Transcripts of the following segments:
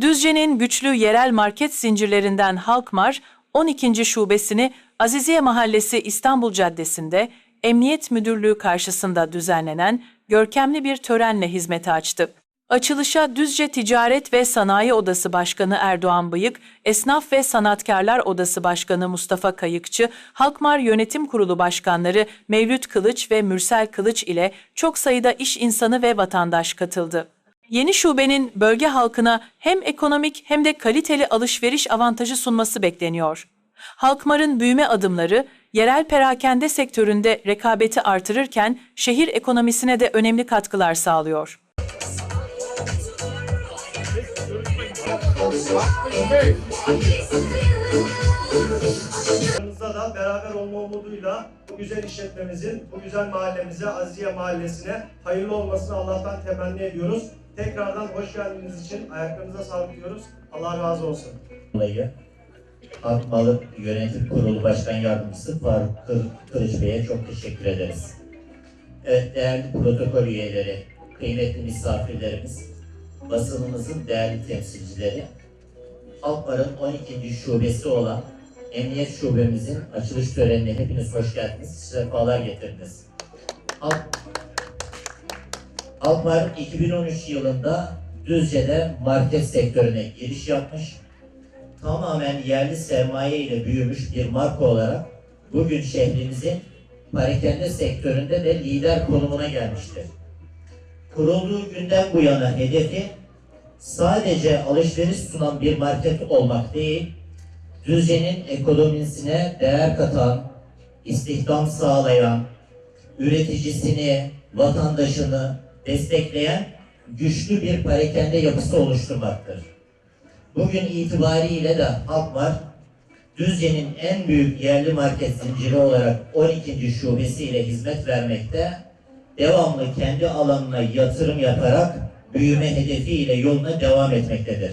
Düzce'nin güçlü yerel market zincirlerinden Halkmar, 12. şubesini Aziziye Mahallesi İstanbul Caddesi'nde Emniyet Müdürlüğü karşısında düzenlenen görkemli bir törenle hizmete açtı. Açılışa Düzce Ticaret ve Sanayi Odası Başkanı Erdoğan Bıyık, Esnaf ve Sanatkarlar Odası Başkanı Mustafa Kayıkçı, Halkmar Yönetim Kurulu Başkanları Mevlüt Kılıç ve Mürsel Kılıç ile çok sayıda iş insanı ve vatandaş katıldı. Yeni şubenin bölge halkına hem ekonomik hem de kaliteli alışveriş avantajı sunması bekleniyor. Halkmar'ın büyüme adımları yerel perakende sektöründe rekabeti artırırken şehir ekonomisine de önemli katkılar sağlıyor. Da beraber olma umuduyla bu güzel işletmemizin, bu güzel mahallemize, Aziziye Mahallesi'ne hayırlı olmasını Allah'tan temenni ediyoruz. Tekrardan hoş geldiğiniz için ayaklarınıza sağlık diyoruz. Allah razı olsun. dolayı Akmalı Yönetim Kurulu Başkan Yardımcısı Faruk Kır- Kılıç Bey'e çok teşekkür ederiz. Evet değerli protokol üyeleri, kıymetli misafirlerimiz, basınımızın değerli temsilcileri, Halkmar'ın 12. şubesi olan Emniyet Şubemizin açılış törenine hepiniz hoş geldiniz, sefalar getirdiniz. Halk, Alkmaar 2013 yılında Düzce'de market sektörüne giriş yapmış. Tamamen yerli sermaye ile büyümüş bir marka olarak bugün şehrimizin parakende sektöründe de lider konumuna gelmiştir. Kurulduğu günden bu yana hedefi sadece alışveriş sunan bir market olmak değil, Düzce'nin ekonomisine değer katan, istihdam sağlayan, üreticisini, vatandaşını destekleyen güçlü bir parakende yapısı oluşturmaktır. Bugün itibariyle de Halkmar, Düzce'nin en büyük yerli market zinciri olarak 12. şubesiyle hizmet vermekte, devamlı kendi alanına yatırım yaparak büyüme hedefiyle yoluna devam etmektedir.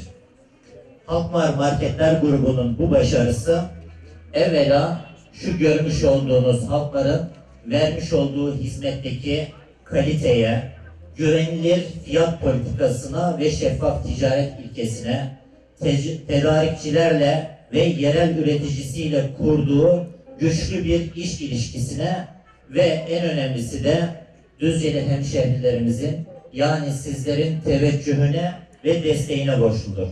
Halkmar Marketler grubunun bu başarısı evvela şu görmüş olduğunuz halkların vermiş olduğu hizmetteki kaliteye, güvenilir fiyat politikasına ve şeffaf ticaret ilkesine, te- tedarikçilerle ve yerel üreticisiyle kurduğu güçlü bir iş ilişkisine ve en önemlisi de Düzceli hemşehrilerimizin yani sizlerin teveccühüne ve desteğine borçludur.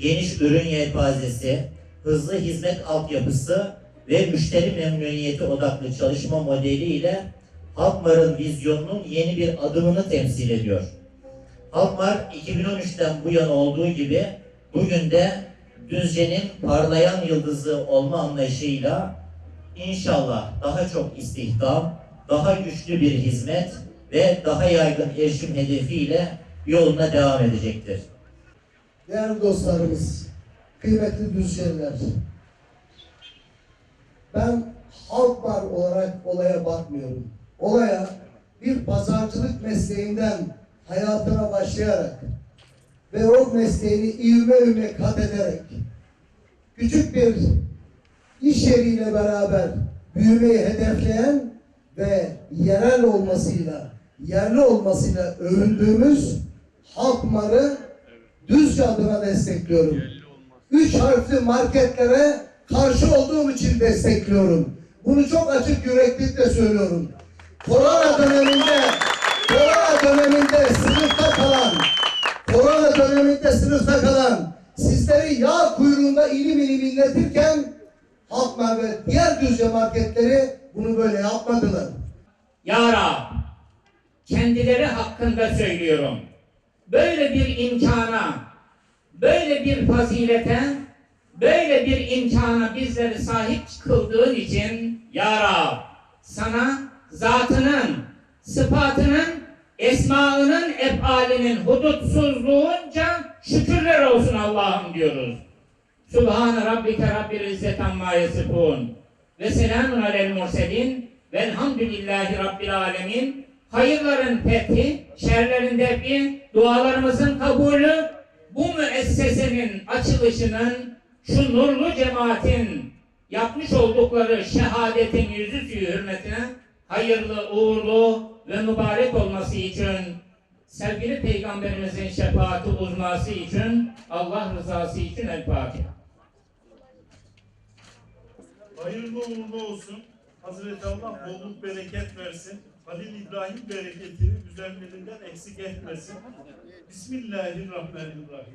Geniş ürün yelpazesi, hızlı hizmet altyapısı ve müşteri memnuniyeti odaklı çalışma modeliyle Halkmar'ın vizyonunun yeni bir adımını temsil ediyor. Halkmar 2013'ten bu yana olduğu gibi bugün de Düzce'nin parlayan yıldızı olma anlayışıyla inşallah daha çok istihdam, daha güçlü bir hizmet ve daha yaygın erişim hedefiyle yoluna devam edecektir. Değerli dostlarımız, kıymetli düzceğler, ben halk olarak olaya bakmıyorum. Olaya bir pazarcılık mesleğinden hayatına başlayarak ve o mesleğini ivme ivme kat ederek küçük bir iş yeriyle beraber büyümeyi hedefleyen ve yerel olmasıyla, yerli olmasıyla övündüğümüz Halkmar'ı Düzce adına destekliyorum. Üç harfli marketlere karşı olduğum için destekliyorum. Bunu çok açık yüreklilikle söylüyorum. Korona döneminde, korona döneminde sınıfta kalan, korona döneminde sınıfta kalan sizleri yağ kuyruğunda ilim ilim inletirken Halkmar ve diğer Düzce marketleri bunu böyle yapmadılar. Ya Rab, kendileri hakkında söylüyorum. Böyle bir imkana, böyle bir fazilete, böyle bir imkana bizleri sahip kıldığın için Ya Rab, sana zatının, sıfatının, esmaının, efalinin hudutsuzluğunca şükürler olsun Allah'ım diyoruz. Subhan rabbike rabbil izzet amma yasifun. Ve selamun alel murselin. Velhamdülillahi rabbil alemin. Hayırların fethi, şerlerin defi, dualarımızın kabulü, bu müessesenin açılışının, şu nurlu cemaatin yapmış oldukları şehadetin yüzü suyu hürmetine hayırlı, uğurlu ve mübarek olması için sevgili Peygamberimizin şefaati uzması için, Allah rızası için El Fatiha. Hayırlı uğurlu olsun. Hazreti Allah bolluk bereket versin. Halil İbrahim bereketini üzerlerinden eksik etmesin. Bismillahirrahmanirrahim.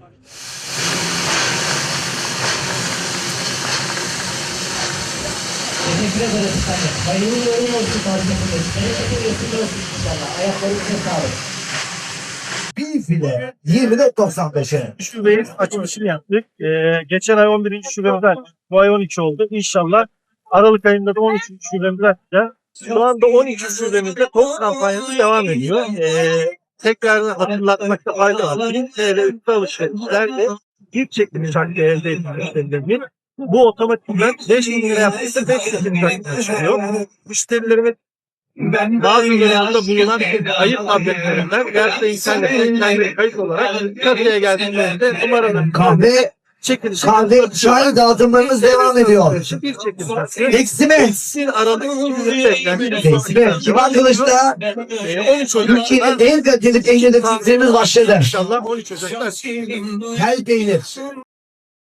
Teşekkür ederiz efendim. Hayırlı uğurlu olsun marketimiz. Bereketi vesile olsun inşallah. Ayaklarınıza sağlık. bir file 24.95'e. şubeyi açılışını yaptık. Ee, geçen ay 11. şubemizi açtık. Bu ay 12 oldu. İnşallah Aralık ayında da 13. şubemizi açacağız. Şu anda 12 şubemizde top kampanyası devam ediyor. Ee, tekrar hatırlatmakta fayda var. 1000 TL üstü alışverişlerde bir çekilmiş hakkı elde etmişlerdir. Bu otomatikman 5 bin lira yaptıysa 5 çekilmiş hakkı çıkıyor. Müşterilerimiz bazı yerlerde bulunan ayıp tabletlerinden gerçekten internette internet kayıt olarak kasaya geldiğinde numaranın Kahve, çekiliş kahve, çay dağıtımlarımız devam ediyor. bir çekiliş Eksime, Eksin Aralık 2005'ten eksime. Kibar Kılıç'ta 13 Ocak'ta Türkiye'nin en kaliteli peynirli fizlerimiz başladı. İnşallah 13 Ocak'ta Kel peynir.